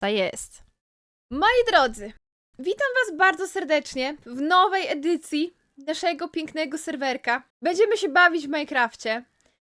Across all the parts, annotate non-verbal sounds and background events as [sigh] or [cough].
Ta jest. Moi drodzy, witam Was bardzo serdecznie w nowej edycji naszego pięknego serwerka. Będziemy się bawić w Minecrafcie.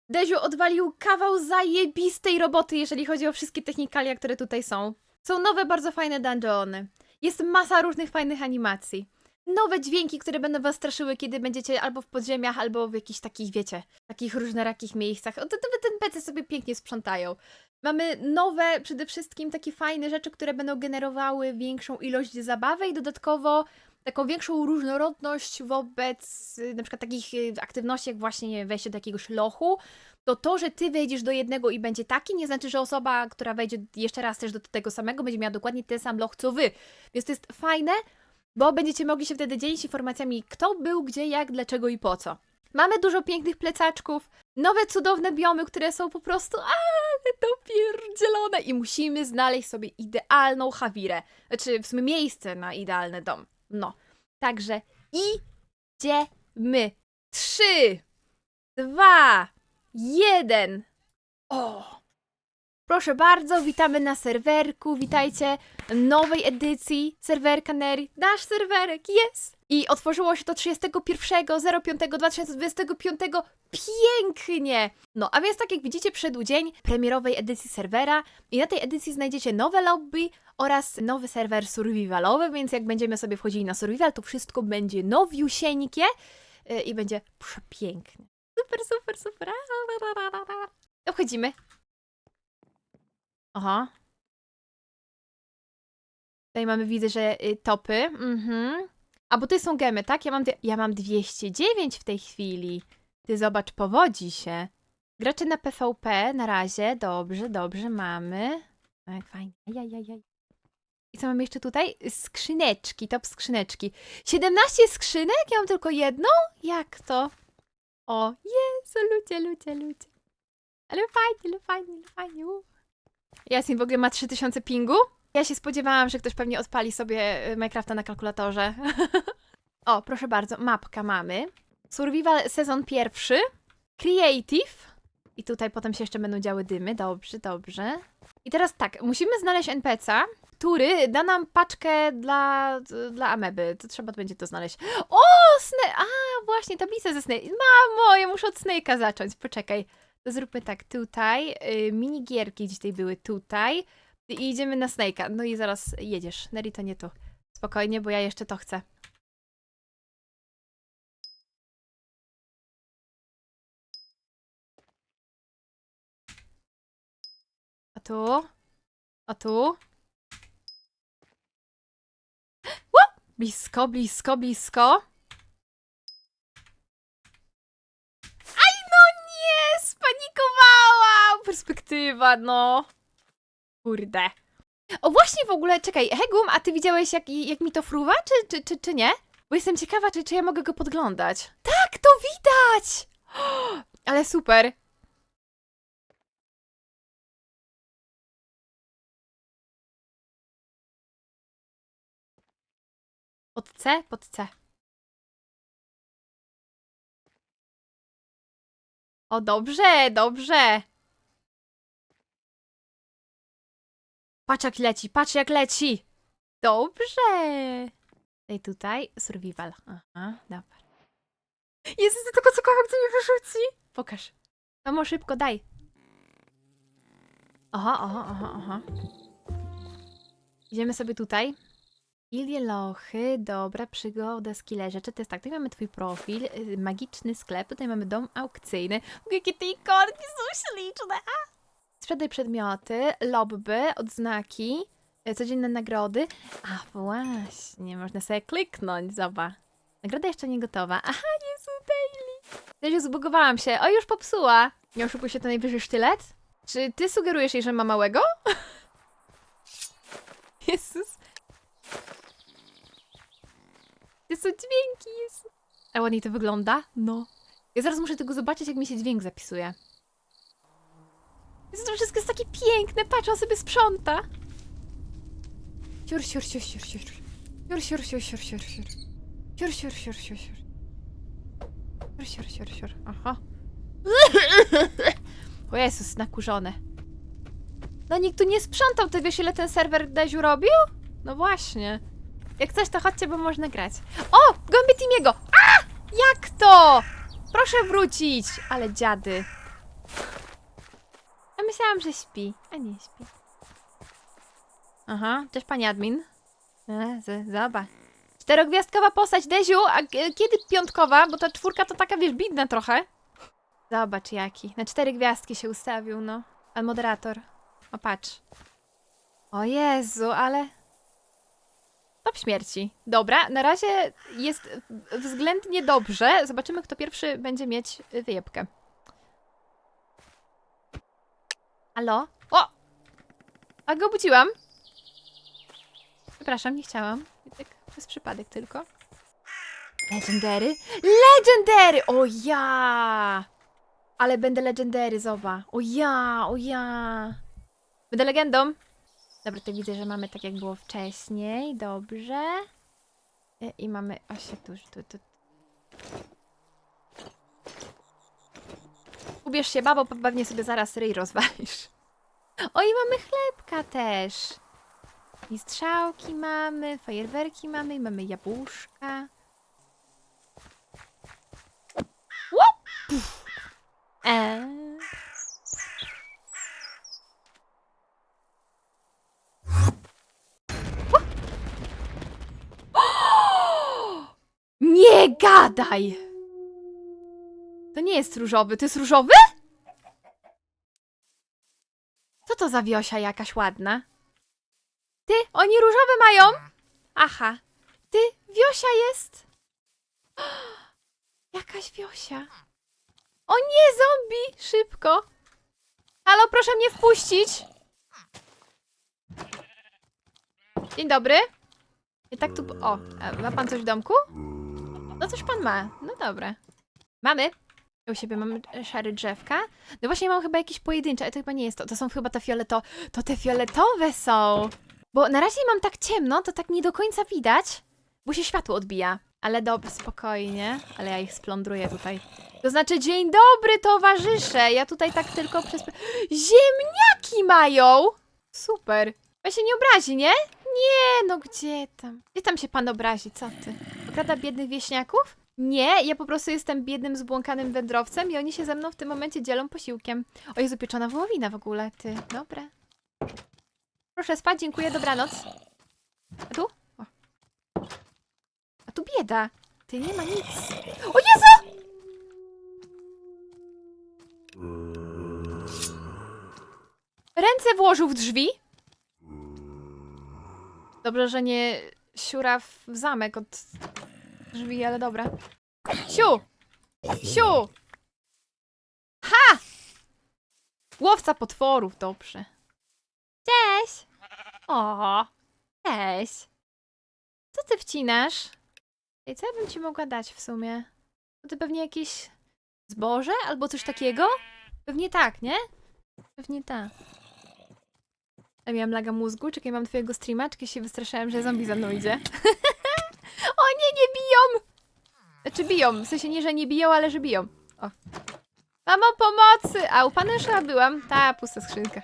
Deziu odwalił kawał zajebistej roboty, jeżeli chodzi o wszystkie technikalia, które tutaj są. Są nowe, bardzo fajne dungeony. Jest masa różnych fajnych animacji. Nowe dźwięki, które będą was straszyły, kiedy będziecie albo w podziemiach, albo w jakichś takich, wiecie, takich różnorakich miejscach. O, to, to, ten PC sobie pięknie sprzątają. Mamy nowe, przede wszystkim takie fajne rzeczy, które będą generowały większą ilość zabawy i dodatkowo taką większą różnorodność wobec y, na przykład takich y, aktywności, jak właśnie wejście do jakiegoś lochu, to to, że ty wejdziesz do jednego i będzie taki, nie znaczy, że osoba, która wejdzie jeszcze raz też do tego samego, będzie miała dokładnie ten sam loch, co wy. Więc to jest fajne, bo będziecie mogli się wtedy dzielić informacjami, kto był, gdzie, jak, dlaczego i po co. Mamy dużo pięknych plecaczków, nowe cudowne biomy, które są po prostu [laughs] ale dopierdzielone i musimy znaleźć sobie idealną hawirę. Znaczy, w sumie miejsce na idealny dom. No. Także idziemy. Trzy, dwa, jeden. O! Proszę bardzo, witamy na serwerku, witajcie nowej edycji serwerka Neri. Nasz serwerek, jest! I otworzyło się to 31.05.2025 pięknie! No, a więc tak jak widzicie, przyszedł dzień premierowej edycji serwera i na tej edycji znajdziecie nowe lobby oraz nowy serwer survivalowy, więc jak będziemy sobie wchodzili na survival, to wszystko będzie nowiusieńkie yy, i będzie przepięknie. Super, super, super. To wchodzimy. Aha. Tutaj mamy, widzę, że y, topy. Mhm. A bo to są gemy, tak? Ja mam, ja mam 209 w tej chwili. Ty zobacz, powodzi się. Gracze na PvP na razie. Dobrze, dobrze, mamy. Tak, fajnie. Ajajajaj. I co mamy jeszcze tutaj? Skrzyneczki, top skrzyneczki. 17 skrzynek? Ja mam tylko jedną? Jak to? O, Jezu, ludzie, ludzie, ludzie. Ale fajnie, ale fajnie, ale fajnie. u. Jasmin w ogóle ma 3000 pingu? Ja się spodziewałam, że ktoś pewnie odpali sobie y, Minecrafta na kalkulatorze. [laughs] o, proszę bardzo, mapka mamy. Survival sezon pierwszy. Creative. I tutaj potem się jeszcze będą działy dymy. Dobrze, dobrze. I teraz tak, musimy znaleźć NPC'a, który da nam paczkę dla, dla ameby. To trzeba będzie to znaleźć. O, Snake! A, właśnie, tablica ze Snake. Mamo, ja muszę od Snake'a zacząć. Poczekaj. To zróbmy tak, tutaj. Y, minigierki tutaj były tutaj. I idziemy na Snake'a. No i zaraz jedziesz. Neri, to nie tu. Spokojnie, bo ja jeszcze to chcę. A tu? A tu? Ło! Blisko, blisko, blisko. Aj, no nie! Spanikowałam! Perspektywa, no. Kurde. O właśnie w ogóle, czekaj, Hegum, a ty widziałeś jak, jak mi to fruwa, czy, czy, czy, czy nie? Bo jestem ciekawa, czy, czy ja mogę go podglądać. Tak, to widać! [gasps] Ale super. Pod C? Pod C. O, dobrze, dobrze. Patrz jak leci, patrz jak leci. Dobrze. I tutaj survival. Aha, dobra. Jezus, tylko cokolwiek co mi wyrzuci. Pokaż. Mamo, szybko, daj. Aha, aha, aha, aha. Idziemy sobie tutaj. Ilie lochy, dobra, przygoda, skille rzeczy. To jest tak, tutaj mamy twój profil, y, magiczny sklep, tutaj mamy dom aukcyjny. Jakie te ikonki są śliczne. A! Sprzedaj przedmioty, lobby, odznaki, y, codzienne nagrody. A właśnie, można sobie kliknąć, zobacz. Nagroda jeszcze nie gotowa. Aha, Jezu, Daily. Też zbugowałam się. O, już popsuła. Nie oszukuj się, to najwyższy sztylet? Czy ty sugerujesz jej, że ma małego? [laughs] Jezus. To są dźwięki, Jezu. A ładnie to wygląda? No. Ja zaraz muszę tego zobaczyć, jak mi się dźwięk zapisuje. Jezu, to wszystko jest takie piękne. Patrz, on sobie sprząta. Siur, siur, siur, siur, siur. Siur, siur, siur, siur, siur, siur. Siur, siur, siur, siur, siur. Siur, siur, siur, siur. Aha. [laughs] O Jezus, nakurzone. No nikt tu nie sprzątał, ty wiesz ile ten serwer Deziu robił? No właśnie. Jak coś to chodźcie, bo można grać. O! Gąbie Timiego! A! Jak to? Proszę wrócić! Ale dziady. Myślałam, że śpi, a nie śpi. Aha, cześć pani admin. E, zobacz. Czterogwiazdkowa postać, Deziu, a kiedy piątkowa? Bo ta czwórka to taka, wiesz, bidna trochę. Zobacz jaki. Na cztery gwiazdki się ustawił, no. A moderator. O, patrz. O Jezu, ale... Top śmierci. Dobra, na razie jest względnie dobrze. Zobaczymy, kto pierwszy będzie mieć y, wyjebkę. Halo? O! A go obudziłam. Przepraszam, nie chciałam. Tak przez przypadek tylko. Legendary? Legendary! O ja! Ale będę legendary, zoba. O ja, o ja. Będę legendą. Dobra, to widzę, że mamy tak jak było wcześniej. Dobrze. I, i mamy... O się, tu, tu, tu. Ubierz się, babo, bo pewnie sobie zaraz ryj rozwalisz. O, i mamy chlebka też. I strzałki mamy, fajerwerki mamy, i mamy jabłuszka. Eee. [gasps] Nie gadaj! Nie jest różowy, to jest różowy? Co to za wiosia jakaś ładna? Ty, oni różowe mają? Aha. Ty, wiosia jest. [gasps] Jakaś wiosia. O nie, zombie! Szybko. Halo, proszę mnie wpuścić. Dzień dobry. I tak tu... O, a ma pan coś w domku? No coś pan ma. No dobra. Mamy. U siebie mamy e, szare drzewka. No właśnie mam chyba jakieś pojedyncze, ale to chyba nie jest to. To są chyba te fioleto... To te fioletowe są. Bo na razie mam tak ciemno, to tak nie do końca widać, bo się światło odbija. Ale dobrze, spokojnie. Ale ja ich splądruję tutaj. To znaczy, dzień dobry, towarzysze! Ja tutaj tak tylko przez... Ziemniaki mają! Super. Pan się nie obrazi, nie? Nie, no gdzie tam? Gdzie tam się pan obrazi, co ty? Okrada biednych wieśniaków? Nie, ja po prostu jestem biednym, zbłąkanym wędrowcem i oni się ze mną w tym momencie dzielą posiłkiem. O Jezu, pieczona wołowina w ogóle, ty. Dobra. Proszę spać, dziękuję, dobranoc. A tu? O. A tu bieda. Ty, nie ma nic. O Jezu! Ręce włożył w drzwi. Dobrze, że nie siura w zamek od drzwi, ale dobra. Siu! Siu! Ha! Łowca potworów, dobrze. Cześć! O, cześć. Co ty wcinasz? Ej, co ja bym ci mogła dać w sumie? To ty pewnie jakieś zboże albo coś takiego? Pewnie tak, nie? Pewnie tak. Ja miałam laga mózgu, czekaj, mam twojego streama, czekaj, się wystraszyłam, że zombie za mną idzie. [laughs] o nie, nie biją! Znaczy biją, w sensie nie, że nie biją, ale że biją. O. Mamo, pomocy! A u chyba byłam. Ta, pusta skrzynka.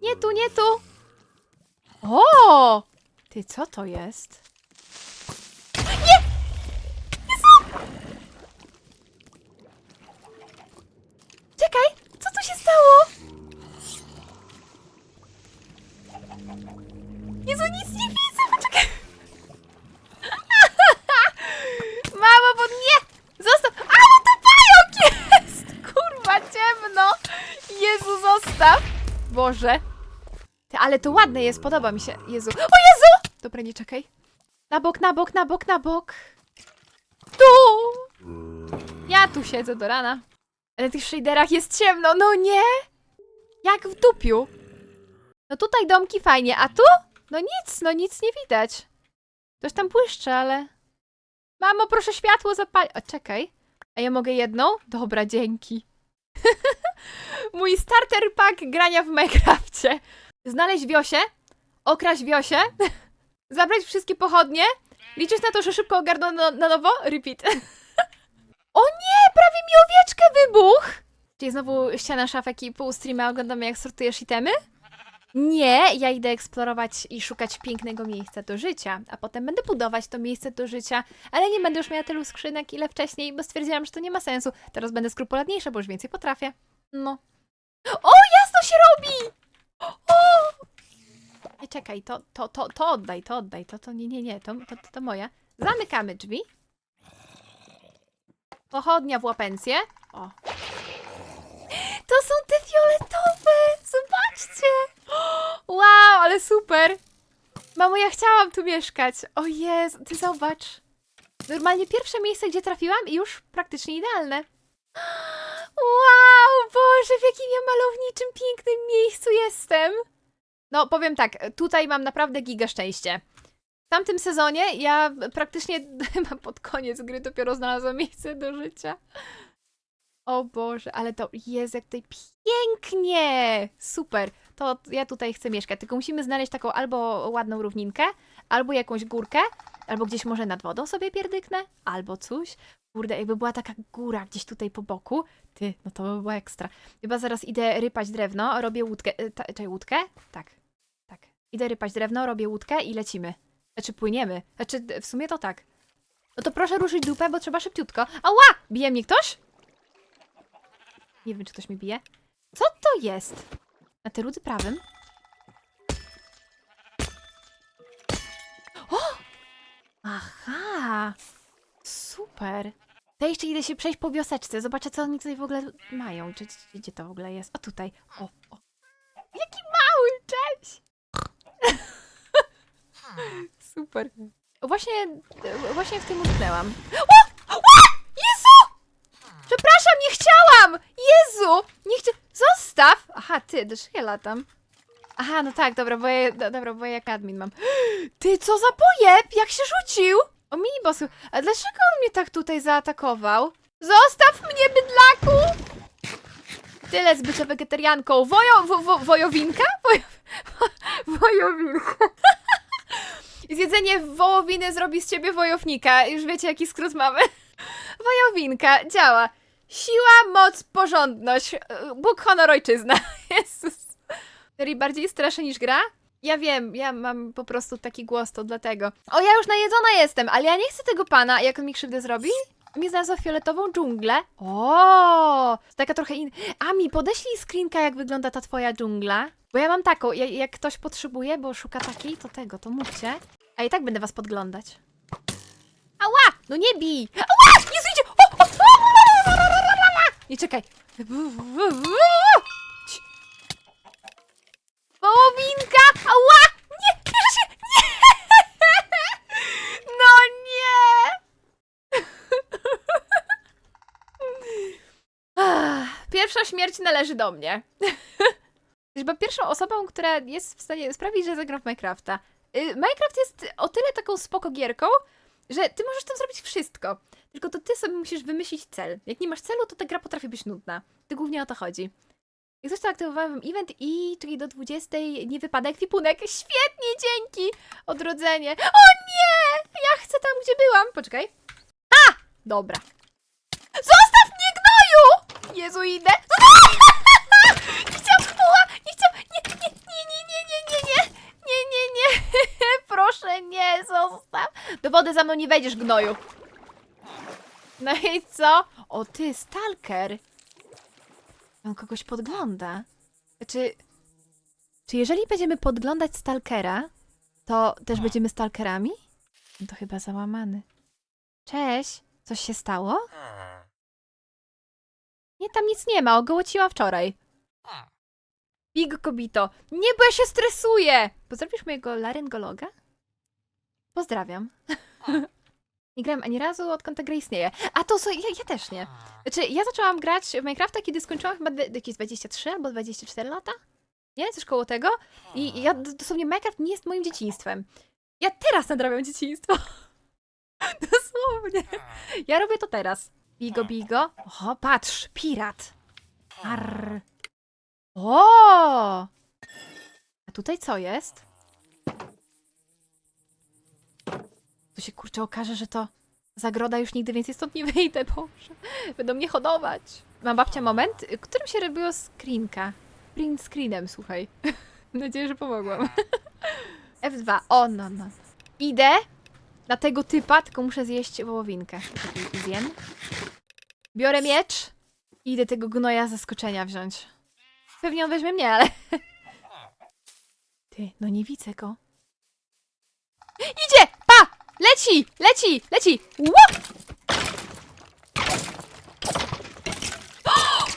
Nie tu, nie tu. O! Ty, co to jest? Nie! Jezu! Czekaj, co tu się stało? Jezu, nic nie widzę, poczekaj. [laughs] Mamo, bo nie! Zostaw! A, no to pająk jest! [laughs] Kurwa, ciemno! Jezu, zostaw! Boże. Ale to ładne jest, podoba mi się. Jezu. O Jezu! Dobra, nie czekaj. Na bok, na bok, na bok, na bok. Tu! Ja tu siedzę do rana. Ale w tych shaderach jest ciemno, no nie! Jak w dupiu. No tutaj domki fajnie, a tu? No nic, no nic nie widać. Coś tam błyszczy, ale... Mamo, proszę światło zapalić. O, czekaj. A ja mogę jedną? Dobra, dzięki. [laughs] Mój starter pack grania w Minecrafcie. Znaleźć Wiosię, okraść Wiosię, [laughs] zabrać wszystkie pochodnie, liczyć na to, że szybko ogarną na, na nowo, repeat. [laughs] o nie, prawie mi owieczkę wybuch! Czyli znowu ściana szafek i pół streama oglądamy jak sortujesz itemy? Nie, ja idę eksplorować i szukać pięknego miejsca do życia, a potem będę budować to miejsce do życia, ale nie będę już miała tylu skrzynek ile wcześniej, bo stwierdziłam, że to nie ma sensu. Teraz będę skrupulatniejsza, bo już więcej potrafię. No. O, jasno się robi! O! Nie czekaj, to, to, to, to oddaj, to oddaj, to, to nie, nie, nie, to, to, to, to moja. Zamykamy drzwi. Pochodnia w łapencję. O. To są te fioletowe! Zobaczcie! Wow, ale super! Mamo, ja chciałam tu mieszkać. O Jezu, ty zobacz. Normalnie pierwsze miejsce, gdzie trafiłam i już praktycznie idealne. Wow, Boże, w jakim ja malowniczym, pięknym miejscu jestem. No, powiem tak, tutaj mam naprawdę giga szczęście. W tamtym sezonie ja praktycznie [laughs] chyba pod koniec gry dopiero znalazłam miejsce do życia. O Boże, ale to jest jak tutaj pięknie! Super! To ja tutaj chcę mieszkać, tylko musimy znaleźć taką albo ładną równinkę, albo jakąś górkę, albo gdzieś może nad wodą sobie pierdyknę, albo coś. Kurde, jakby była taka góra gdzieś tutaj po boku, ty, no to by było ekstra. Chyba zaraz idę rypać drewno, robię łódkę, y, ta, czekaj, łódkę? Tak, tak. Idę rypać drewno, robię łódkę i lecimy. Znaczy płyniemy, znaczy w sumie to tak. No to proszę ruszyć dupę, bo trzeba szybciutko. Ała! Bije mnie ktoś? Nie wiem, czy ktoś mi bije. Co to jest? Na ty rudy prawym? O! Aha! Super! To jeszcze idę się przejść po wioseczce. Zobaczę, co oni tutaj w ogóle mają. Czy, gdzie to w ogóle jest? O, tutaj. O, o. Jaki mały! Cześć! [laughs] Super. Właśnie, właśnie w tym utknęłam. O! Jezu! Przepraszam, nie chciałam! Jezu! Nie chcia... Zostaw! Aha, ty, do szyję latam. Aha, no tak, dobra, bo ja, do, dobra, bo ja jak admin mam. [gasps] Ty, co za pojeb! Jak się rzucił! O minibossu. A dlaczego on mnie tak tutaj zaatakował? Zostaw mnie, bydlaku! Tyle z bycia wegetarianką. Wojo, wo, wo, wojowinka? Wojo, [laughs] wojowinka. [laughs] Zjedzenie wołowiny zrobi z ciebie wojownika. Już wiecie, jaki skrót mamy. [laughs] Wojowinka, działa. Siła, moc, porządność. Bóg, honor, ojczyzna. [laughs] Jezus. Serii bardziej straszy niż gra? Ja wiem, ja mam po prostu taki głos, to dlatego. O, ja już najedzona jestem, ale ja nie chcę tego pana. Jak on mi krzywdę zrobi? Mi znalazła fioletową dżunglę. O, taka trochę in... A mi podeślij screenka, jak wygląda ta twoja dżungla. Bo ja mam taką, jak, jak ktoś potrzebuje, bo szuka takiej, to tego, to mówcie. A i tak będę was podglądać. Ała! No nie bij! Ała! Nie czekaj. Ci. Wołowinka! Ała! Nie! Nie! No nie! Pierwsza śmierć należy do mnie. Chyba pierwszą osobą, która jest w stanie sprawić, że zagram w Minecrafta. Y, Minecraft jest o tyle taką spoko gierką, że ty możesz tam zrobić wszystko. Tylko to ty sobie musisz wymyślić cel. Jak nie masz celu, to ta gra potrafi być nudna. To głównie o to chodzi. Jak to aktywowałem event i czyli do 20 nie wypada ekwipunek. Świetnie, dzięki! Odrodzenie. O nie! Ja chcę tam, gdzie byłam. Poczekaj. A! Dobra. Zostaw mnie, gnoju! Jezu, idę. [laughs] Nie chciałam, ała, nie chciałam, nie, nie, nie, nie, nie, nie, nie, nie, nie, nie, nie, [laughs] proszę nie, zostaw. Do wody za mną nie wejdziesz, gnoju. No i co? O ty, stalker. On kogoś podgląda. Czy, czy jeżeli będziemy podglądać stalkera, to też będziemy stalkerami? No to chyba załamany. Cześć, coś się stało? Nie, tam nic nie ma, ogołociłam wczoraj. Big kobito. Nie, bo ja się stresuję! Pozdrowisz mojego laryngologa? Pozdrawiam. Nie grałem ani razu, odkąd ta gra istnieje. A to co, ja, ja też nie. Znaczy, ja zaczęłam grać w Minecrafta, kiedy skończyłam chyba jakieś 23 albo 24 lata? Nie? Coś koło tego. I ja dosłownie Minecraft nie jest moim dzieciństwem. Ja teraz nadrabiam dzieciństwo. [laughs] Dosłownie. Ja robię to teraz. Bigo, bigo. O, patrz, pirat. Arr. O! A tutaj co jest? Tu się kurczę okaże, że to zagroda już nigdy więcej stąd nie wyjdę, Boże. Będą mnie hodować. Ma babcia moment, którym się robiło screenka. Print screenem, słuchaj. [laughs] Mam nadzieję, że pomogłam. [laughs] F2. O, no, no. Idę na tego typa, tylko muszę zjeść wołowinkę. Zjem. Biorę miecz i idę tego gnoja zaskoczenia wziąć. Pewnie on weźmie mnie, ale... [laughs] Ty, no nie widzę go. Idzie! Leci! Leci! Leci! Ło!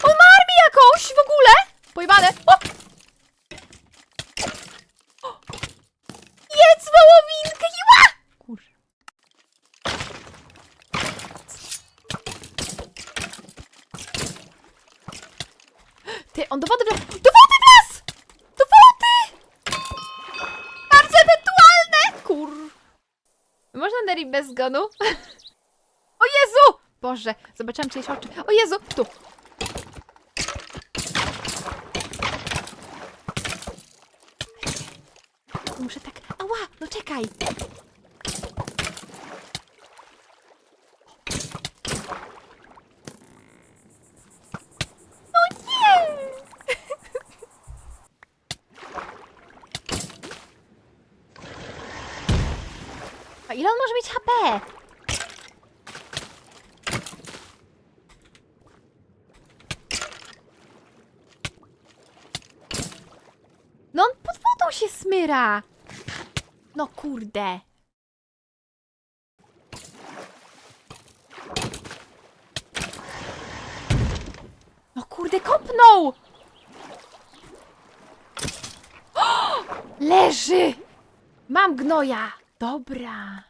O, ma armię jakąś w ogóle! Pojebane! O! Jedz wołowinkę! Ła! Kur... Ty, on do wody wlazł! Do wody wlazł! Do wody! Bardzo ewentualne! Kur... Można Neri bez zgonu? [laughs] O Jezu! Boże, zobaczyłam czyjeś oczy. O Jezu, tu. Muszę tak... Ała, no czekaj. O nie! A ile on może mieć HP? No on pod wodą się smyra. No kurde. No kurde, kopnął! O! Leży! Mam gnoja! Dobra.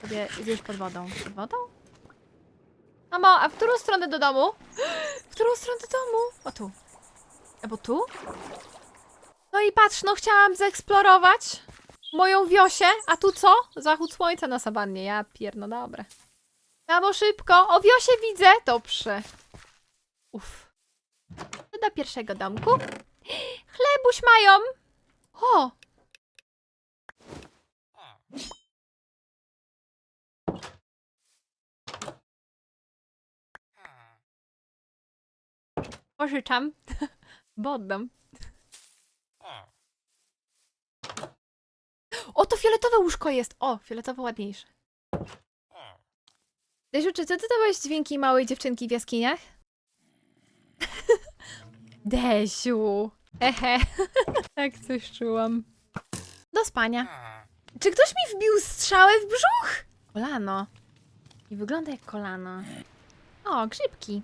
Sobie zjeść pod wodą. Pod wodą? Mamo, a w którą stronę do domu? W którą stronę do domu? O tu. Albo tu? No i patrz, no chciałam zeksplorować moją wiosię, a tu co? Zachód słońca na sawannie. Ja pierno, dobre. Mamo, szybko! O wiosie widzę! Dobrze. Uff. Do pierwszego domku. [gasps] Chlebuś mają! O! Pożyczam. [laughs] Bo oddam. O, to fioletowe łóżko jest! O, fioletowo ładniejsze. Desiu, czy ty dodałeś dźwięki małej dziewczynki w jaskiniach? [laughs] Desiu! Ehe. [laughs] tak coś czułam. Do spania. Czy ktoś mi wbił strzałę w brzuch? Kolano. I wygląda jak kolano. O, grzybki.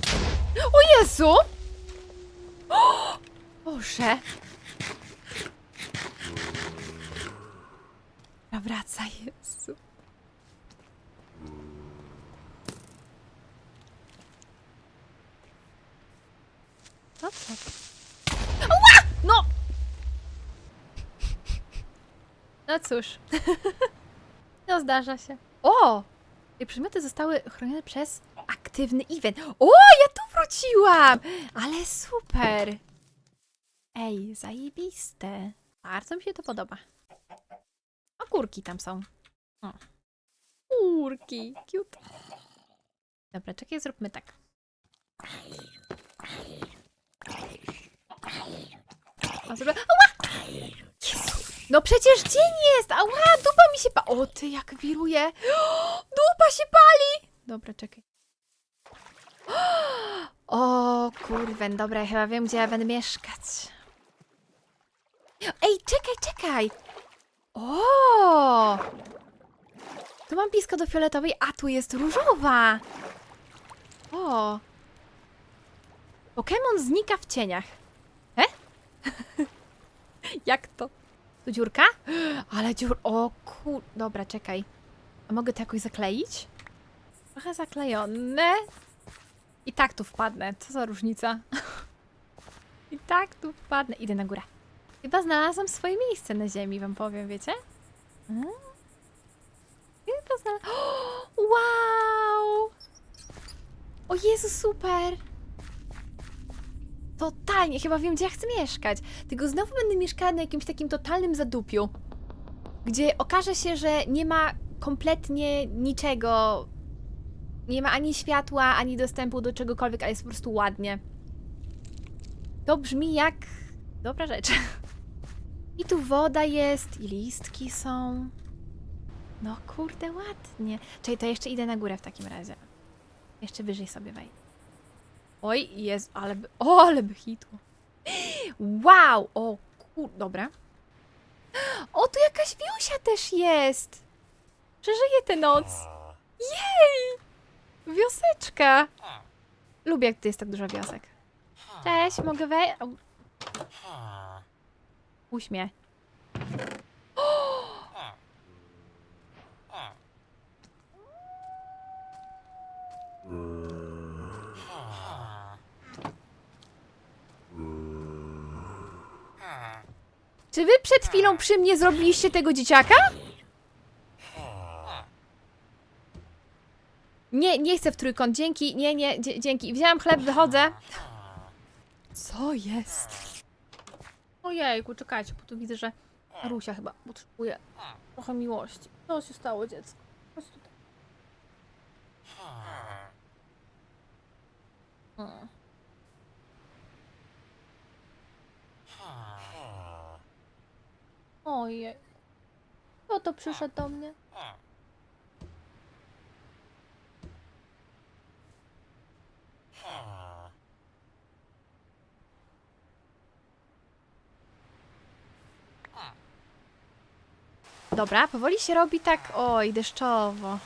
[gasps] O Jezu! [gasps] O! Boże! Nawraca Jezu. No co? Ała! No! No cóż. [laughs] No zdarza się. O! Te przedmioty zostały chronione przez aktywny event. O, ja tu wróciłam! Ale super! Ej, zajebiste. Bardzo mi się to podoba. O, kurki tam są. O. Kurki, cute. Dobra, czekaj, zróbmy tak. O. Ała! No przecież dzień jest! Ała, dupa mi się pa... O, ty, jak wiruje! [gasps] Dupa się pali! Dobra, czekaj. [gasps] O, kurwen, dobra, chyba wiem, gdzie ja będę mieszkać. Ej, czekaj, czekaj! O! Tu mam blisko do fioletowej, a tu jest różowa! O! Pokémon znika w cieniach. E? [laughs] Jak to? Tu dziurka? [gasps] Ale dziur... O kur... Dobra, czekaj. A mogę to jakoś zakleić? Trochę zaklejone. I tak tu wpadnę. Co za różnica? [laughs] I tak tu wpadnę. Idę na górę. Chyba znalazłam swoje miejsce na ziemi, wam powiem, wiecie? Mm? Chyba znalazłam... [gasps] Wow! O Jezu, super! Totalnie, chyba wiem, gdzie ja chcę mieszkać. Tylko znowu będę mieszkała na jakimś takim totalnym zadupiu, gdzie okaże się, że nie ma kompletnie niczego. Nie ma ani światła, ani dostępu do czegokolwiek, ale jest po prostu ładnie. To brzmi jak dobra rzecz. [laughs] I tu woda jest, i listki są. No kurde, ładnie. Czekaj, to jeszcze idę na górę w takim razie. Jeszcze wyżej sobie wejdę. Oj, jest, ale by, o, ale by hitło. Wow, o kur... dobra. O, tu jakaś Wiusia też jest. Przeżyje tę noc. Jej! Wioseczka. Lubię, jak tu jest tak dużo wiosek. Cześć, mogę wejść? Uśmiech. Czy wy przed chwilą przy mnie zrobiliście tego dzieciaka? Nie, nie chcę w trójkąt. Dzięki, nie, nie, dzięki. Wzięłam chleb, wychodzę. Co jest? Ojejku, czekajcie, bo tu widzę, że Rusia chyba potrzebuje trochę miłości. Co się stało, dziecko? Chodź tutaj. Mm. Ojej. Kto to przyszedł do mnie? Dobra, powoli się robi tak, oj, deszczowo.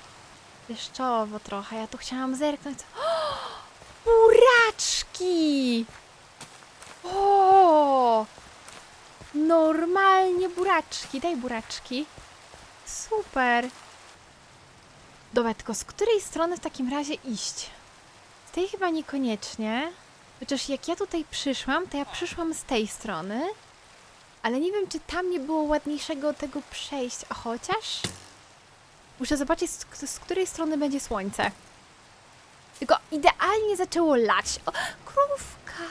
Deszczowo trochę, ja tu chciałam zerknąć. O! [gasps] Buraczki! O! Normalnie buraczki, daj buraczki. Super. Dobra, tylko z której strony w takim razie iść? Z tej chyba niekoniecznie. Chociaż jak ja tutaj przyszłam, to ja przyszłam z tej strony. Ale nie wiem, czy tam nie było ładniejszego tego przejścia. A chociaż. Muszę zobaczyć, z, z której strony będzie słońce. Tylko idealnie zaczęło lać. O, krówka.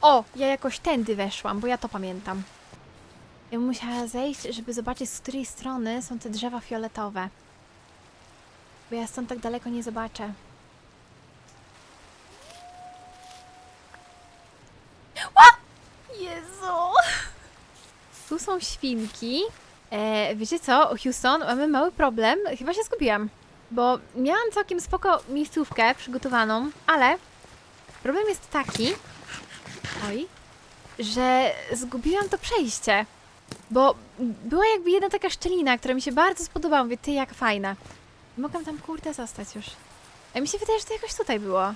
O, ja jakoś tędy weszłam, bo ja to pamiętam. Ja musiała zejść, żeby zobaczyć, z której strony są te drzewa fioletowe. Bo ja stąd tak daleko nie zobaczę. O! Jezu! Tu są świnki. E, wiecie co, Houston, mamy mały problem. Chyba się zgubiłam. Bo miałam całkiem spoko miejscówkę przygotowaną, ale problem jest taki, oj, że zgubiłam to przejście. Bo była jakby jedna taka szczelina, która mi się bardzo spodobała. Mówię, ty jak fajna. Mogłam tam kurde zostać już. A mi się wydaje, że to jakoś tutaj było.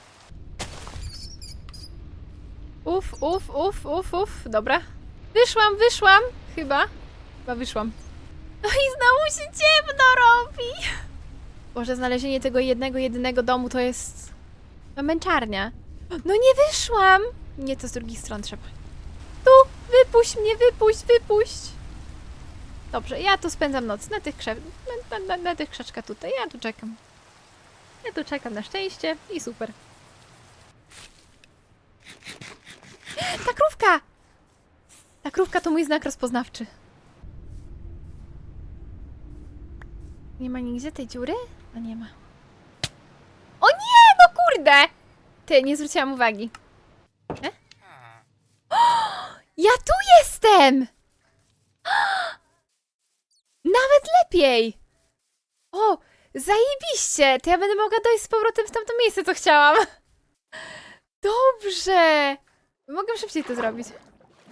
Uf, uf, uf, uf, uf. Dobra. Wyszłam, wyszłam. Chyba. Chyba wyszłam. No i znowu się ciemno robi. Boże, znalezienie tego jednego, jedynego domu to jest... No, męczarnia. No nie wyszłam! Nie, to z drugiej strony trzeba. Tu! Wypuść mnie, wypuść, wypuść! Dobrze, ja tu spędzam noc na tych krzew... Na, na, na, na tych krzaczkach tutaj. Ja tu czekam. Ja tu czekam na szczęście i super. [gasps] Ta krówka! Ta krówka to mój znak rozpoznawczy. Nie ma nigdzie tej dziury? No nie ma. O nie, no kurde! Ty, nie zwróciłam uwagi. E? O, [gasps] ja tu jestem! [gasps] Nawet lepiej! O, zajebiście! To ja będę mogła dojść z powrotem w tamto miejsce, co chciałam. [laughs] Dobrze! Mogę szybciej to zrobić.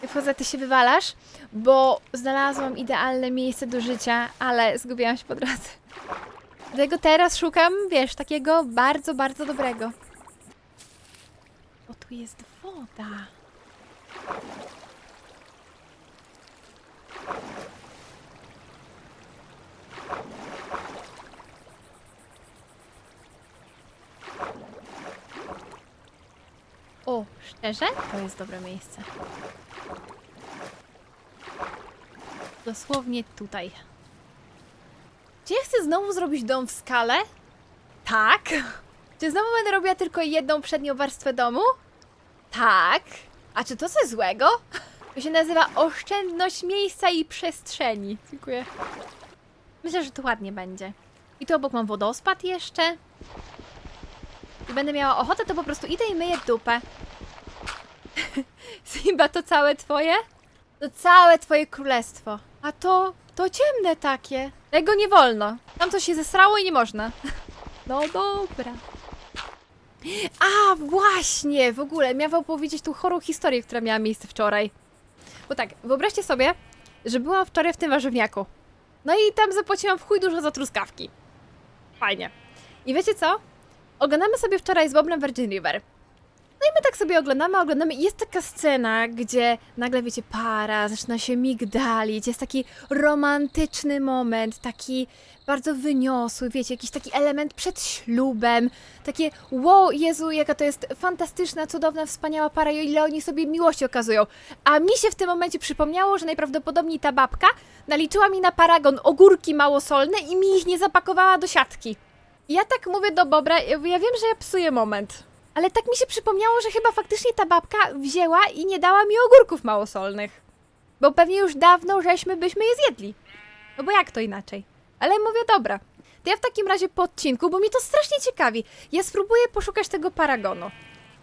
Wchodzę, ty się wywalasz, bo znalazłam idealne miejsce do życia, ale zgubiłam się po drodze. Dlatego teraz szukam, wiesz, takiego bardzo, bardzo dobrego. O, tu jest woda. O, szczerze? To jest dobre miejsce. Dosłownie tutaj. Czy ja chcę znowu zrobić dom w skale? Tak. [laughs] Czy znowu będę robiła tylko jedną przednią warstwę domu? Tak. A czy to coś złego? To się nazywa oszczędność miejsca i przestrzeni. Dziękuję. Myślę, że tu ładnie będzie. I tu obok mam wodospad jeszcze. I będę miała ochotę, to po prostu idę i myję dupę. [laughs] Simba, to całe twoje? To całe twoje królestwo. A to, to ciemne takie. Tego nie wolno. Tam coś się zesrało i nie można. [laughs] No dobra. A, właśnie, w ogóle miałam opowiedzieć tą chorą historię, która miała miejsce wczoraj. Bo tak, wyobraźcie sobie, że byłam wczoraj w tym warzywniaku. No i tam zapłaciłam w chuj dużo za truskawki. Fajnie. I wiecie co? Oglądamy sobie wczoraj z Boblem Virgin River. No i my tak sobie oglądamy, oglądamy jest taka scena, gdzie nagle, wiecie, para zaczyna się migdalić, jest taki romantyczny moment, taki bardzo wyniosły, wiecie, jakiś taki element przed ślubem, takie wow, Jezu, jaka to jest fantastyczna, cudowna, wspaniała para i ile oni sobie miłości okazują. A mi się w tym momencie przypomniało, że najprawdopodobniej ta babka naliczyła mi na paragon ogórki małosolne i mi ich nie zapakowała do siatki. Ja tak mówię do Bobra, ja ja wiem, że ja psuję moment. Ale tak mi się przypomniało, że chyba faktycznie ta babka wzięła i nie dała mi ogórków małosolnych. Bo pewnie już dawno żeśmy byśmy je zjedli. No bo jak to inaczej? Ale mówię, dobra. To ja w takim razie po odcinku, bo mnie to strasznie ciekawi, ja spróbuję poszukać tego paragonu.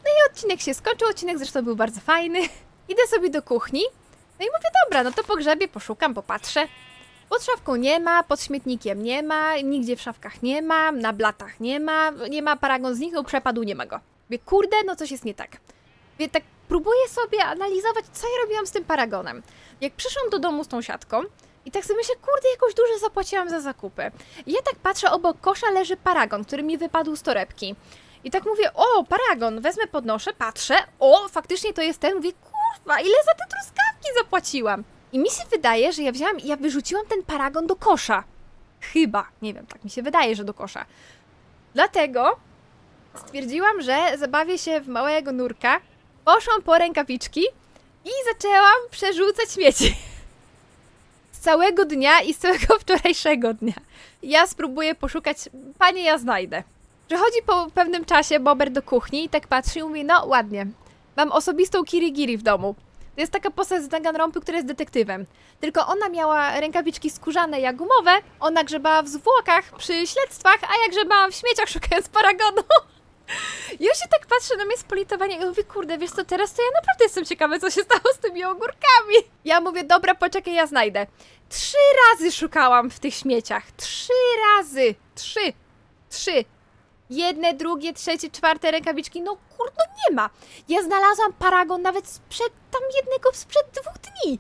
No i odcinek się skończył, odcinek zresztą był bardzo fajny. [laughs] Idę sobie do kuchni, no i mówię, dobra, no to pogrzebie, poszukam, popatrzę. Pod szafką nie ma, pod śmietnikiem nie ma, nigdzie w szafkach nie ma, na blatach nie ma, nie ma, paragon zniknął, przepadł, nie ma go. Mówię, kurde, no coś jest nie tak. Mówię, tak próbuję sobie analizować, co ja robiłam z tym paragonem. Jak przyszłam do domu z tą siatką i tak sobie myślę, kurde, jakoś dużo zapłaciłam za zakupy. I ja tak patrzę, obok kosza leży paragon, który mi wypadł z torebki. I tak mówię, o, paragon, wezmę, podnoszę, patrzę, o, faktycznie to jest ten, mówię, kurwa, ile za te truskawki zapłaciłam? I mi się wydaje, że ja wzięłam ja wyrzuciłam ten paragon do kosza. Chyba, nie wiem, tak mi się wydaje, że do kosza. Dlatego stwierdziłam, że zabawię się w małego nurka, poszłam po rękawiczki i zaczęłam przerzucać śmieci. Z całego dnia i z całego [laughs] wczorajszego dnia. Ja spróbuję poszukać, panie, ja znajdę. Przychodzi po pewnym czasie Bober do kuchni i tak patrzy i mówi, no ładnie, mam osobistą Kirigiri w domu. To jest taka postać z Danganronpy, która jest detektywem. Tylko ona miała rękawiczki skórzane jak gumowe, ona grzebała w zwłokach przy śledztwach, a ja grzebałam w śmieciach [laughs] szukając paragonu. Ja się tak patrzę na mnie z politowania i mówię, kurde, wiesz co, teraz to ja naprawdę jestem ciekawa, co się stało z tymi ogórkami. Ja mówię, dobra, poczekaj, ja znajdę. Trzy razy szukałam w tych śmieciach. Trzy razy. Trzy. Trzy. Jedne, drugie, trzecie, czwarte rękawiczki. No kurde, no nie ma. Ja znalazłam paragon nawet sprzed tam jednego sprzed dwóch dni.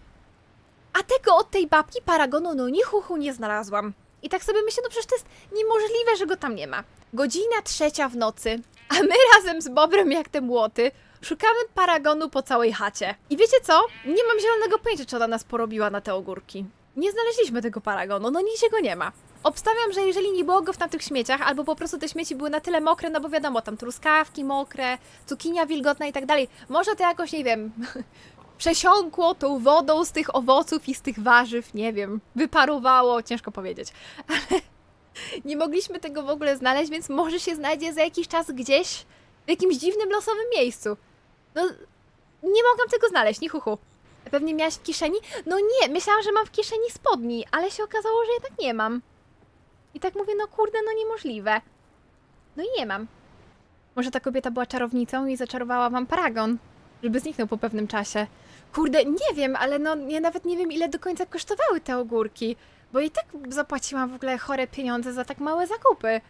A tego od tej babki paragonu no ni chuchu nie znalazłam. I tak sobie myślę, no przecież to jest niemożliwe, że go tam nie ma. Godzina trzecia w nocy, a my [laughs] razem z Bobrem jak te młoty szukamy paragonu po całej chacie. I wiecie co? Nie mam zielonego pojęcia, czy ona nas porobiła na te ogórki. Nie znaleźliśmy tego paragonu, no nigdzie go nie ma. Obstawiam, że jeżeli nie było go w tamtych śmieciach, albo po prostu te śmieci były na tyle mokre, no bo wiadomo, tam truskawki mokre, cukinia wilgotna i tak dalej, może to jakoś, nie wiem, [laughs] przesiąkło tą wodą z tych owoców i z tych warzyw, nie wiem, wyparowało, ciężko powiedzieć. [laughs] Ale nie mogliśmy tego w ogóle znaleźć, więc może się znajdzie za jakiś czas gdzieś w jakimś dziwnym, losowym miejscu. No, nie mogłam tego znaleźć, ni chuchu. Pewnie miałaś w kieszeni? No nie, myślałam, że mam w kieszeni spodni, ale się okazało, że jednak nie mam. I tak mówię, no kurde, no niemożliwe. No i nie mam. Może ta kobieta była czarownicą i zaczarowała wam paragon, żeby zniknął po pewnym czasie. Kurde, nie wiem, ale no ja nawet nie wiem, ile do końca kosztowały te ogórki, bo i tak zapłaciłam w ogóle chore pieniądze za tak małe zakupy.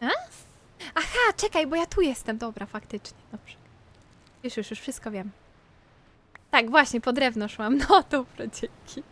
A? Aha, czekaj, bo ja tu jestem. Dobra, faktycznie, dobrze. Już, już, już wszystko wiem. Tak, właśnie, po drewno szłam. No, dobra, dzięki.